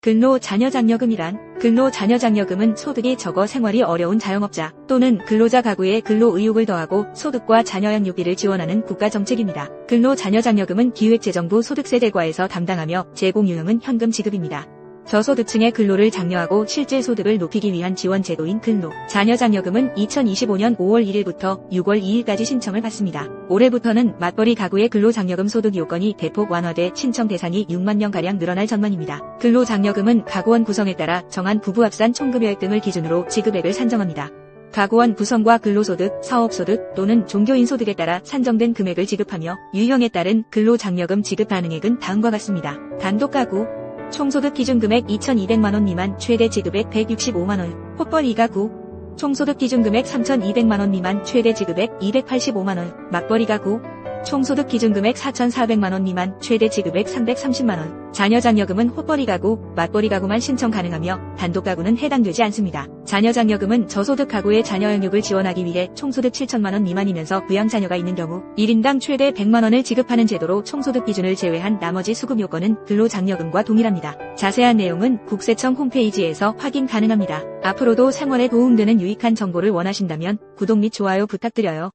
근로 자녀장려금이란 근로 자녀장려금은 소득이 적어 생활이 어려운 자영업자 또는 근로자 가구의 근로 의욕을 더하고 소득과 자녀 양육비를 지원하는 국가 정책입니다. 근로 자녀장려금은 기획재정부 소득세제과에서 담당하며 제공 유형은 현금 지급입니다. 저소득층의 근로를 장려하고 실질 소득을 높이기 위한 지원 제도인 근로 자녀장려금은 2025년 5월 1일부터 6월 2일까지 신청을 받습니다. 올해부터는 맞벌이 가구의 근로장려금 소득 요건이 대폭 완화돼 신청 대상이 6만 명가량 늘어날 전망입니다. 근로장려금은 가구원 구성에 따라 정한 부부 합산 총급여액 등을 기준으로 지급액을 산정합니다. 가구원 구성과 근로소득, 사업소득 또는 종교인 소득에 따라 산정된 금액을 지급하며 유형에 따른 근로장려금 지급 가능액은 다음과 같습니다. 단독가구 총소득 기준금액 2,200만원 미만 최대 지급액 165만원 콧벌 2가구. 총소득 기준금액 3,200만원 미만 최대 지급액 285만원 맞벌이 가구 총소득 기준금액 4,400만원 미만 최대 지급액 330만원 자녀장려금은 헛벌이 가구, 맞벌이 가구만 신청 가능하며 단독 가구는 해당되지 않습니다. 자녀장려금은 저소득 가구의 자녀 양육을 지원하기 위해 총소득 7천만원 미만이면서 부양 자녀가 있는 경우 1인당 최대 100만원을 지급하는 제도로 총소득 기준을 제외한 나머지 수급 요건은 근로장려금과 동일합니다. 자세한 내용은 국세청 홈페이지에서 확인 가능합니다. 앞으로도 생활에 도움되는 유익한 정보를 원하신다면 구독 및 좋아요 부탁드려요.